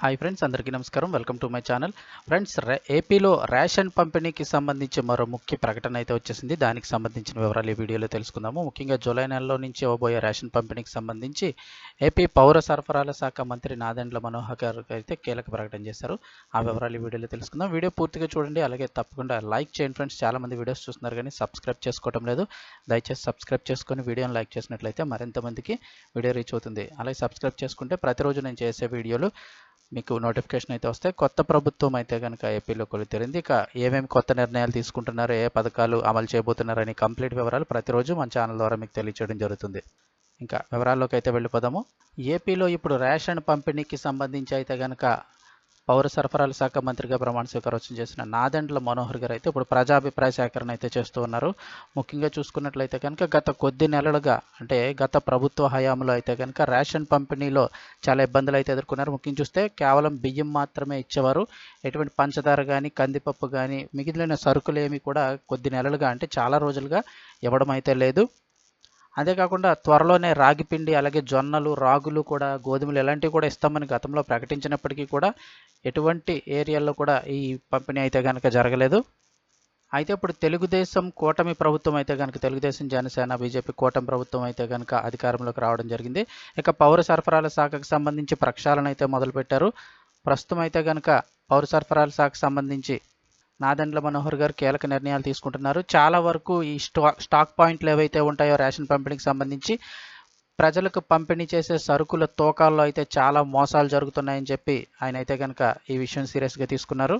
Hi friends అందరికీ నమస్కారం. Welcome to my channel. Friends ఏపీలో రేషన్ పంపిణీకి సంబంధించి మరో ముఖ్య ప్రకటన అయితే వచ్చేసింది. దానికి సంబంధించిన వివరాలు ఈ వీడియోలో తెలుసుకుందాము. ముఖ్యంగా జూలై నెలలో నుంచి ఇవ్వబోయే రేషన్ పంపిణీకి సంబంధించి ఏపీ పౌర సరఫరాల శాఖ మంత్రి నాదెండ్ల మనోహర్ గారు అయితే కీలక ప్రకటన చేశారు. ఆ వివరాలు ఈ వీడియోలో తెలుసుకుందాం. వీడియో పూర్తిగా చూడండి. అలాగే తప్పకుండా లైక్ చేయండి ఫ్రెండ్స్. చాలామంది వీడియోస్ చూస్తున్నారు కానీ సబ్స్క్రైబ్ చేసుకోవడం లేదు. దయచేసి సబ్స్క్రైబ్ చేసుకొని వీడియోని లైక్ చేసినట్లయితే మరింత మందికి వీడియో రీచ్ అవుతుంది. అలాగే సబ్స్క్రైబ్ చేసుకుంటే ప్రతిరోజు నేను చేసే వీడియోలు మీకు నోటిఫికేషన్ అయితే వస్తే కొత్త ప్రభుత్వం అయితే కనుక ఏపీలో కొలుతెరింది. ఇక ఏమేమి కొత్త నిర్ణయాలు తీసుకుంటున్నారు ఏ పథకాలు అమలు చేయబోతున్నారు అనే కంప్లీట్ వివరాలు ప్రతిరోజు మన ఛానల్ ద్వారా మీకు తెలియచేయడం జరుగుతుంది. ఇంకా వివరాల్లోకి అయితే వెళ్ళిపోదాము. ఏపీలో ఇప్పుడు రేషన్ పంపిణీకి సంబంధించి అయితే కనుక పౌర సరఫరాల శాఖ మంత్రిగా ప్రమాణ స్వీకారోత్సవం చేసిన నాదెండ్ల మనోహర్ గారు అయితే ఇప్పుడు ప్రజాభిప్రాయ సేకరణ అయితే చేస్తూ ఉన్నారు. ముఖ్యంగా చూసుకున్నట్లయితే కనుక గత కొద్ది నెలలుగా అంటే గత ప్రభుత్వ హయాంలో అయితే కనుక రేషన్ పంపిణీలో చాలా ఇబ్బందులు అయితే ఎదుర్కొన్నారు. ముఖ్యంగా చూస్తే కేవలం బియ్యం మాత్రమే ఇచ్చేవారు. ఎటువంటి పంచదార కానీ కందిపప్పు కానీ మిగిలిన సరుకులు ఏమి కూడా కొద్ది నెలలుగా అంటే చాలా రోజులుగా ఇవ్వడం అయితే లేదు. అంతేకాకుండా త్వరలోనే రాగి పిండి అలాగే జొన్నలు రాగులు కూడా గోధుమలు ఇలాంటివి కూడా ఇస్తామని గతంలో ప్రకటించినప్పటికీ కూడా ఎటువంటి ఏరియాల్లో కూడా ఈ పంపిణీ అయితే కనుక జరగలేదు. అయితే ఇప్పుడు తెలుగుదేశం కూటమి ప్రభుత్వం అయితే కనుక తెలుగుదేశం జనసేన బీజేపీ కూటమి ప్రభుత్వం అయితే కనుక అధికారంలోకి రావడం జరిగింది. ఇక పౌర సరఫరాల శాఖకు సంబంధించి ప్రక్షాళన అయితే మొదలుపెట్టారు. ప్రస్తుతం అయితే కనుక పౌర సరఫరాల శాఖకు సంబంధించి నాదెండ్ల మనోహర్ గారు కీలక నిర్ణయాలు తీసుకుంటున్నారు. చాలా వరకు ఈ స్టా స్టాక్ పాయింట్లు ఏవైతే ఉంటాయో రేషన్ పంపిణీకి సంబంధించి ప్రజలకు పంపిణీ చేసే సరుకుల తూకాల్లో అయితే చాలా మోసాలు జరుగుతున్నాయని చెప్పి ఆయన అయితే కనుక ఈ విషయం సీరియస్గా తీసుకున్నారు.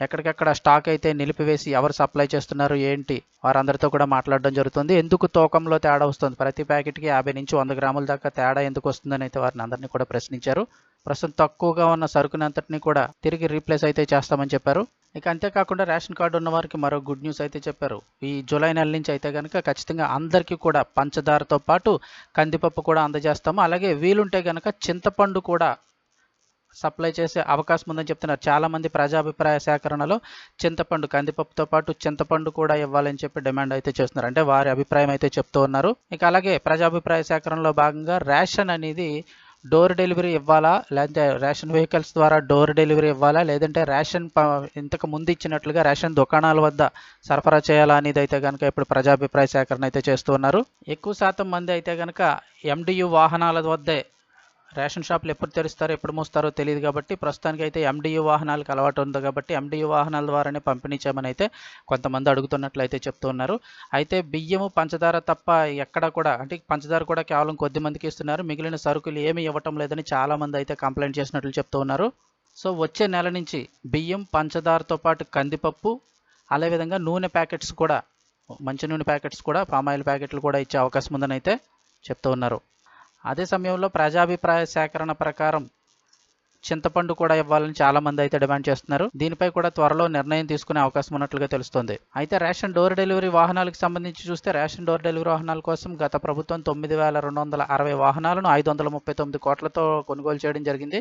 ఎక్కడికక్కడ స్టాక్ అయితే నిలిపివేసి ఎవరు సప్లై చేస్తున్నారు ఏంటి వారందరితో కూడా మాట్లాడడం జరుగుతుంది. ఎందుకు తూకంలో తేడా వస్తుంది? ప్రతి ప్యాకెట్కి యాభై నుంచి వంద గ్రాముల దాకా తేడా ఎందుకు వస్తుందని అయితే వారిని అందరినీ కూడా ప్రశ్నించారు. ప్రస్తుతం తక్కువగా ఉన్న సరుకునంతటిని కూడా తిరిగి రీప్లేస్ అయితే చేస్తామని చెప్పారు. ఇక అంతేకాకుండా రేషన్ కార్డు ఉన్న వారికి మరో గుడ్ న్యూస్ అయితే చెప్పారు. ఈ జూలై నెల నుంచి అయితే కనుక ఖచ్చితంగా అందరికీ కూడా పంచదారతో పాటు కందిపప్పు కూడా అందజేస్తాము. అలాగే వీలుంటే కనుక చింతపండు కూడా సప్లై చేసే అవకాశం ఉందని చెప్తున్నారు. చాలామంది ప్రజాభిప్రాయ సేకరణలో చింతపండు కందిపప్పుతో పాటు చింతపండు కూడా ఇవ్వాలని చెప్పి డిమాండ్ అయితే చేస్తున్నారు. అంటే వారి అభిప్రాయం అయితే చెప్తూ ఉన్నారు. ఇక అలాగే ప్రజాభిప్రాయ సేకరణలో భాగంగా రేషన్ అనేది డోర్ డెలివరీ ఇవ్వాలా? లేదంటే రేషన్ వెహికల్స్ ద్వారా డోర్ డెలివరీ ఇవ్వాలా? లేదంటే రేషన్ ప- ఇంతకు ముందు ఇచ్చినట్లుగా రేషన్ దుకాణాల వద్ద సరఫరా చేయాలా అనేది అయితే కనుక ఇప్పుడు ప్రజాభిప్రాయ సేకరణ అయితే చేస్తూ ఉన్నారు. ఎక్కువ శాతం మంది అయితే కనుక ఎండియు వాహనాల వద్దే రేషన్ షాపులు ఎప్పుడు తెరుస్తారో ఎప్పుడు మూస్తారో తెలియదు కాబట్టి ప్రస్తుతానికి అయితే ఎండియు వాహనాలకు అలవాటు ఉంది కాబట్టి ఎండియు వాహనాల ద్వారానే పంపిణీ చేయమని అయితే కొంతమంది అడుగుతున్నట్లయితే చెప్తూ ఉన్నారు. అయితే బియ్యము పంచదార తప్ప ఎక్కడ కూడా అంటే పంచదార కూడా కేవలం కొద్ది మందికి ఇస్తున్నారు. మిగిలిన సరుకులు ఏమీ ఇవ్వటం లేదని చాలామంది అయితే కంప్లైంట్ చేసినట్లు చెప్తూ ఉన్నారు. సో వచ్చే నెల నుంచి బియ్యం పంచదారతో పాటు కందిపప్పు అదేవిధంగా నూనె ప్యాకెట్స్ కూడా మంచి నూనె ప్యాకెట్స్ కూడా పామాయిల్ ప్యాకెట్లు కూడా ఇచ్చే అవకాశం ఉందని అయితే చెప్తూ ఉన్నారు. అదే సమయంలో ప్రజాభిప్రాయ సేకరణ ప్రకారం చింతపండు కూడా ఇవ్వాలని చాలా మంది అయితే డిమాండ్ చేస్తున్నారు. దీనిపై కూడా త్వరలో నిర్ణయం తీసుకునే అవకాశం ఉన్నట్లుగా తెలుస్తోంది. అయితే రేషన్ డోర్ డెలివరీ వాహనాలకు సంబంధించి చూస్తే రేషన్ డోర్ డెలివరీ వాహనాల కోసం గత ప్రభుత్వం తొమ్మిది వేల రెండు వందల అరవై వాహనాలను ఐదు వందల ముప్పై తొమ్మిది కోట్లతో కొనుగోలు చేయడం జరిగింది.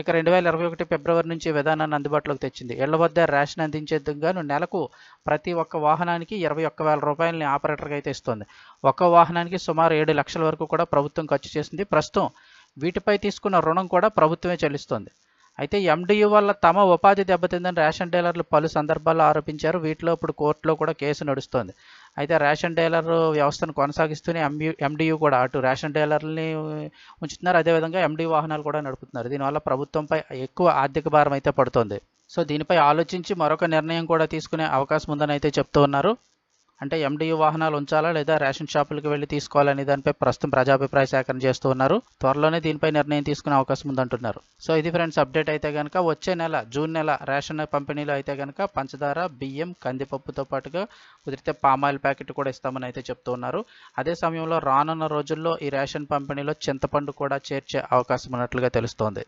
ఇక రెండు వేల ఇరవై ఒకటి ఫిబ్రవరి నుంచి విధానాన్ని అందుబాటులోకి తెచ్చింది. ఇళ్ళ వద్ద రేషన్ అందించేందుకుగాను నెలకు ప్రతి ఒక్క వాహనానికి ఇరవై ఒక్క వేల రూపాయలని ఆపరేటర్కి అయితే ఇస్తుంది. ఒక్క వాహనానికి సుమారు ఏడు లక్షల వరకు కూడా ప్రభుత్వం ఖర్చు చేసింది. ప్రస్తుతం వీటిపై తీసుకున్న రుణం కూడా ప్రభుత్వమే చెల్లిస్తోంది. అయితే ఎండియు వల్ల తమ ఉపాధి దెబ్బతిందని రేషన్ డీలర్లు పలు సందర్భాల్లో ఆరోపించారు. వీటిలో ఇప్పుడు కోర్టులో కూడా కేసు నడుస్తోంది. అయితే రేషన్ డీలర్ వ్యవస్థను కొనసాగిస్తూనే ఎంయు ఎండియు కూడా అటు రేషన్ డీలర్ని ఉంచుతున్నారు. అదేవిధంగా ఎండి వాహనాలు కూడా నడుపుతున్నారు. దీనివల్ల ప్రభుత్వంపై ఎక్కువ ఆర్థిక భారం అయితే పడుతోంది. సో దీనిపై ఆలోచించి మరొక నిర్ణయం కూడా తీసుకునే అవకాశం ఉందని అయితే చెప్తూ ఉన్నారు. అంటే ఎండియు వాహనాలు ఉంచాలా లేదా రేషన్ షాపులకు వెళ్ళి తీసుకోవాలనే దానిపై ప్రస్తుతం ప్రజాభిప్రాయ సేకరణ చేస్తూ ఉన్నారు. త్వరలోనే దీనిపై నిర్ణయం తీసుకునే అవకాశం ఉందంటున్నారు. సో ఇది ఫ్రెండ్స్ అప్డేట్ అయితే కనుక వచ్చే నెల జూన్ నెల రేషన్ పంపిణీలో అయితే కనుక పంచదార బియ్యం కందిపప్పుతో పాటుగా కుదిరితే పామాయిల్ ప్యాకెట్ కూడా ఇస్తామని అయితే చెప్తూ ఉన్నారు. అదే సమయంలో రానున్న రోజుల్లో ఈ రేషన్ పంపిణీలో చింతపండు కూడా చేర్చే అవకాశం ఉన్నట్లుగా తెలుస్తోంది.